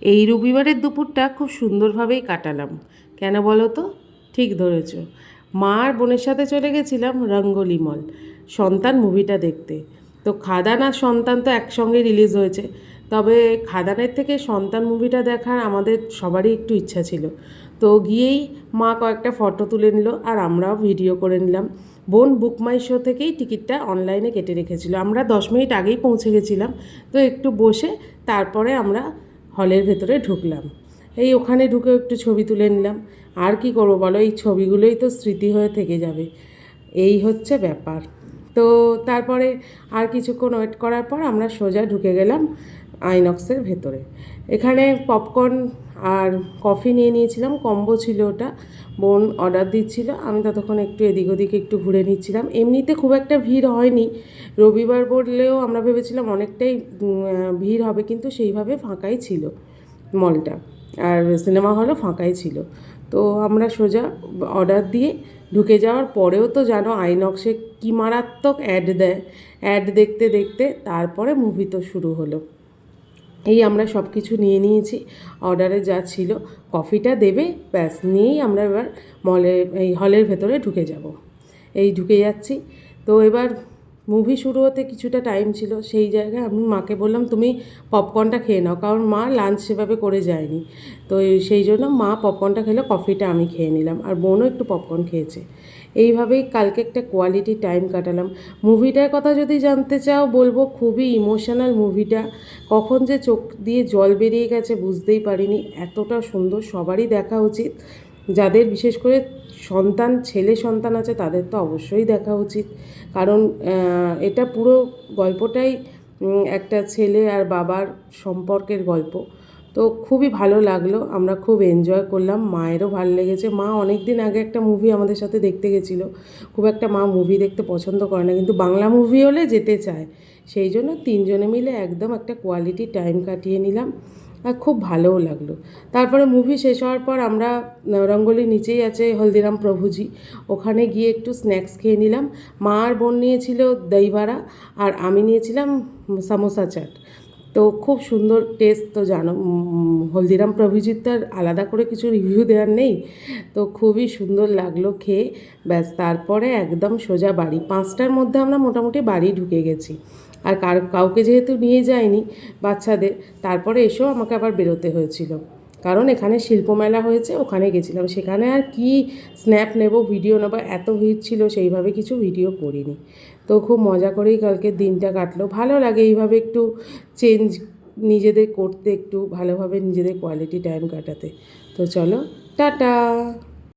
এই রবিবারের দুপুরটা খুব সুন্দরভাবেই কাটালাম। কেন বলো তো? ঠিক ধরেছ। মা আর বোনের সাথে চলে গেছিলাম রঙ্গোলি মল, সন্তান মুভিটা দেখতে। তো খাদান আর সন্তান তো একসঙ্গে রিলিজ হয়েছে। তবে খাদানের থেকে সন্তান মুভিটা দেখার আমাদের সবারই একটু ইচ্ছা ছিল। তো গিয়েই মা কয়েকটা ফটো তুলে নিল আর আমরাও ভিডিও করে নিলাম। বোন বুক মাই শো থেকেই টিকিটটা অনলাইনে কেটে রেখেছিল। আমরা দশ মিনিট আগেই পৌঁছে গেছিলাম। তো একটু বসে তারপরে আমরা হলের ভেতরে ঢুকলাম। এই ওখানে ঢুকে একটু ছবি তুলে নিলাম। আর কি করব বলো? এই ছবিগুলোই তো স্মৃতি হয়ে থেকে যাবে। এই হচ্ছে ব্যাপার। তো তারপরে আর কিছুক্ষণ ওয়েট করার পর আমরা সোজা ঢুকে গেলাম আইনক্সের ভেতরে। এখানে পপকর্ন আর কফি নিয়ে নিয়েছিলাম, কম্বো ছিল ওটা, বোন অর্ডার দিচ্ছিল, আমি ততক্ষণ একটু এদিক ওদিক একটু ঘুরে নিচ্ছিলাম। এমনিতে খুব একটা ভিড় হয়নি, রবিবার বললেও আমরা ভেবেছিলাম অনেকটাই ভিড় হবে, কিন্তু সেইভাবে ফাঁকাই ছিল মলটা আর সিনেমা হলও ফাঁকাই ছিল। তো আমরা সোজা অর্ডার দিয়ে ঢুকে যাওয়ার পরেও তো জানো আইনক্সে কী মারাত্মক অ্যাড দেয় অ্যাড দেখতে দেখতে তারপরে মুভি তো শুরু হলো। এই আমরা সব কিছু নিয়ে নিয়েছি, অর্ডারে যা ছিল। কফিটা দেবে, ব্যাস, নিয়েই আমরা এবার মলে এই হলের ভেতরে ঢুকে যাব। এই ঢুকে যাচ্ছি। তো এবার মুভি শুরু হতে কিছুটা টাইম ছিল, সেই জায়গায় আমি মাকে বললাম, তুমি পপকর্নটা খেয়ে নাও। কারণ মা লাঞ্চ সেভাবে করে যায়নি। তো সেই জন্য মা পপকর্নটা খেলে কফিটা আমি খেয়ে নিলাম। আর বোনও একটু পপকর্ন খেয়েছে। এইভাবেই কালকে একটা কোয়ালিটি টাইম কাটালাম। মুভিটার কথা যদি জানতে চাও, বলব খুবই ইমোশনাল মুভিটা কখন যে চোখ দিয়ে জল বেরিয়ে গেছে বুঝতেই পারিনি। এতটা সুন্দর সবারই দেখা উচিত। যাদের বিশেষ করে সন্তান, ছেলে সন্তান আছে, তাদের তো অবশ্যই দেখা উচিত। কারণ এটা পুরো গল্পটাই একটা ছেলে আর বাবার সম্পর্কের গল্প। তো খুবই ভালো লাগল, আমরা খুব এনজয় করলাম। মায়েরও ভালো লেগেছে। মা অনেক দিন আগে একটা মুভি আমাদের সাথে দেখতে গেছিল। খুব একটা মা মুভি দেখতে পছন্দ করে না, কিন্তু বাংলা মুভি হলে যেতে চায়। সেই জন্য তিনজনে মিলে একদম একটা কোয়ালিটি টাইম কাটিয়ে নিলাম। আর খুব ভালোও লাগল। তারপরে মুভি শেষ হওয়ার পর আমরা রঙ্গোলির নিচেই আছে হলদিরাম প্রভুজি। ওখানে গিয়ে একটু স্ন্যাক্স খেয়ে নিলাম। মা আর বোন নিয়েছিল দইবাড়া আর আমি নিয়েছিলাম সামোসা চাট। তো খুব সুন্দর টেস্ট তো জানো হলদিরাম প্রভিজিৎ তার আলাদা করে কিছু রিভিউ দেওয়ার নেই। তো খুবই সুন্দর লাগল খেয়ে। ব্যাস, তারপরে একদম সোজা বাড়ি। পাঁচটার মধ্যে আমরা মোটামুটি বাড়ি ঢুকে গেছি। আর কার, কাউকে যেহেতু নিয়ে যায়নি বাচ্চাদের, তারপরে এসেও আমাকে আবার বেরোতে হয়েছিল। কারণ এখানে শিল্পমেলা হয়েছে, ওখানে গেছিলাম। সেখানে আর কি স্ন্যাপ নেব ভিডিও নেব, এত ভিড় ছিল, সেইভাবে কিছু ভিডিও করিনি। তো খুব মজা করেই কালকে দিনটা কাটলো। ভালো লাগে এইভাবে একটু চেঞ্জ নিজেদের করতে, একটু ভালোভাবে নিজেদের কোয়ালিটি টাইম কাটাতে। তো চলো, টাটা!